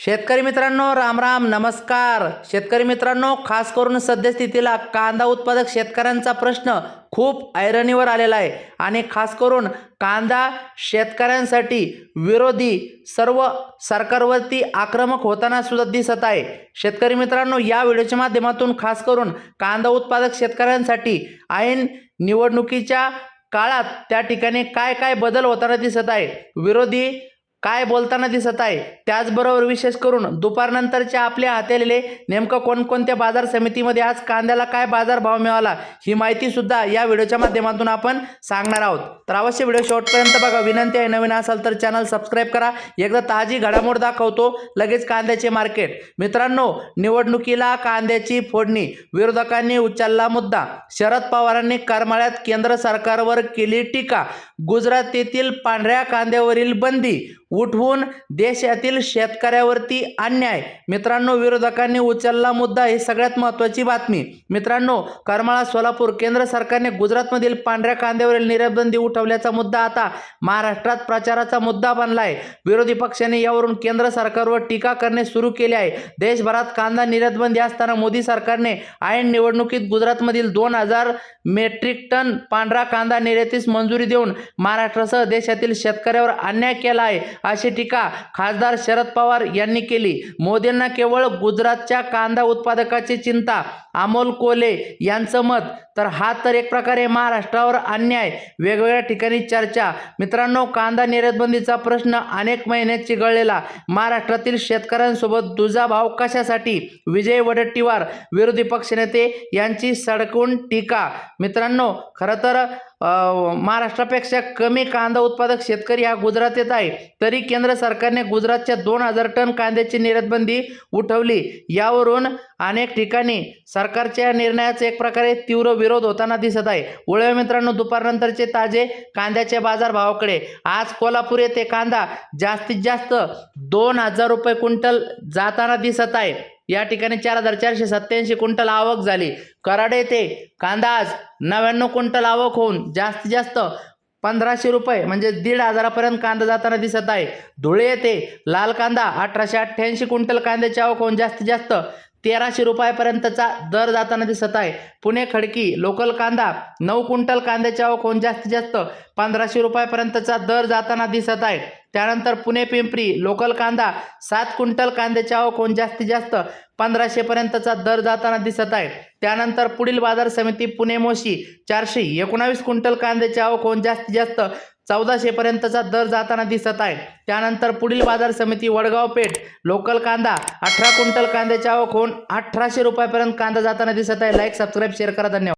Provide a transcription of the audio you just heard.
शेतकरी मित्रांनो राम राम नमस्कार. शेतकरी मित्रांनो खास करून सद्यस्थितीला कांदा उत्पादक शेतकऱ्यांचा प्रश्न खूप ऐरणीवर आलेला आहे. आणि खास करून कांदा शेतकऱ्यांसाठी विरोधी सर्व सरकारवरती आक्रमक होताना सुद्धा दिसत आहे. शेतकरी मित्रांनो या व्हिडिओच्या माध्यमातून खास करून कांदा उत्पादक शेतकऱ्यांसाठी ऐन निवडणुकीच्या काळात त्या ठिकाणी काय काय बदल होताना दिसत आहे. विरोधी काय बोलताना दिसत आहे? त्याचबरोबर विशेष करून दुपारनंतरच्या आपल्या हातेलेले नेमकं कोणकोणत्या बाजार समितीमध्ये आज कांद्याला काय बाजार भाव मिळाला ही माहिती सुद्धा या व्हिडिओच्या माध्यमातून आपण सांगणार आहोत. तर अवश्य व्हिडिओ शेवटपर्यंत बघा. विनंती आहे नवीन असाल तर चॅनल सबस्क्राईब करा. एकदा ताजी घडामोड दाखवतो लगेच कांद्याचे मार्केट मित्रांनो निवडणुकीला कांद्याची फोडणी विरोधकांनी उचलला मुद्दा. शरद पवारांनी करमाळ्यात केंद्र सरकारवर केली टीका. गुजरातेतील पांढऱ्या कांद्यावरील बंदी. उठवून देशातील शेतकऱ्यावरती अन्याय. मित्रांनो विरोधकांनी उचलला मुद्दा. ही सगळ्यात महत्त्वाची बातमी. मित्रांनो करमाळा सोलापूर केंद्र सरकारने गुजरातमधील पांढऱ्या कांद्यावरील निर्यातबंदी उठवल्याचा मुद्दा आता महाराष्ट्रात प्रचाराचा मुद्दा बनला आहे विरोधी पक्षाने यावरून केंद्र सरकारवर टीका करणे सुरू केले आहे. देशभरात कांदा निर्यातबंदी असताना मोदी सरकारने ऐन निवडणुकीत गुजरातमधील दोन हजार मेट्रिक टन पांढरा कांदा निर्यातीस मंजुरी देऊन महाराष्ट्रासह देशातील शेतकऱ्यावर अन्याय केला आहे. अशी टीका खासदार शरद पवार यांनी केली. मोदींना केवळ गुजरातच्या कांदा उत्पादकाची चिंता अमोल कोले यांचं मत तर हा तर एक प्रकारे महाराष्ट्रावर अन्याय. वेगवेगळ्या ठिकाणी चर्चा. मित्रांनो कांदा निर्यातबंदीचा प्रश्न अनेक महिन्यात चिघळलेला. महाराष्ट्रातील शेतकऱ्यांसोबत दुजा भाव कशासाठी? विजय वडट्टीवार विरोधी पक्षनेते यांची सडकून टीका. मित्रांनो खरं तर महाराष्ट्रापेक्षा कमी कांदा उत्पादक शेतकरी हा गुजरात येत आहे. तरी केंद्र सरकारने गुजरातच्या दोन हजार टन कांद्याची निर्यातबंदी उठवली. यावरून अनेक ठिकाणी सरकारच्या या निर्णयाचा एक प्रकारे तीव्र विरोध होताना दिसत आहे. वळवे मित्रांनो दुपारनंतरचे ताजे कांद्याच्या बाजारभावाकडे आज कोल्हापूर येथे कांदा जास्तीत जास्त दोन हजार रुपये क्विंटल जाताना दिसत आहे. या ठिकाणी चार हजार चारशे सत्याऐंशी क्विंटल आवक झाली. कराड येथे कांदा आज नव्याण्णव क्विंटल आवक होऊन जास्तीत जास्त पंधराशे रुपये म्हणजे दीड हजारापर्यंत कांदा जाताना दिसत आहे. धुळे येथे लाल कांदा अठराशे अठ्ठ्याऐंशी क्विंटल कांद्याची आवक होऊन जास्तीत जास्त तेराशे रुपयापर्यंतचा दर जाताना दिसत आहे. पुणे खडकी लोकल कांदा नऊ क्विंटल कांद्याची आवक होऊन जास्तीत जास्त पंधराशे रुपयापर्यंतचा दर जाताना दिसत आहे. त्यानंतर पुणे पिंपरी लोकल कांदा सात क्विंटल कांद्याची आवक जास्तीत जास्त पंधराशेपर्यंतचा दर जाताना दिसत आहे. त्यानंतर पुढील बाजार समिती पुणे मोशी चारशे एकोणावीस क्विंटल कांद्याची आवक होऊन जास्तीत जास्त चौदाशेपर्यंतचा दर जाताना दिसत आहे. त्यानंतर पुढील बाजार समिती वडगाव पेठ लोकल कांदा अठरा क्विंटल कांद्याची आवक होऊन अठराशे रुपयापर्यंत कांदा जाताना दिसत आहे. लाईक सबस्क्राईब शेअर करा. धन्यवाद.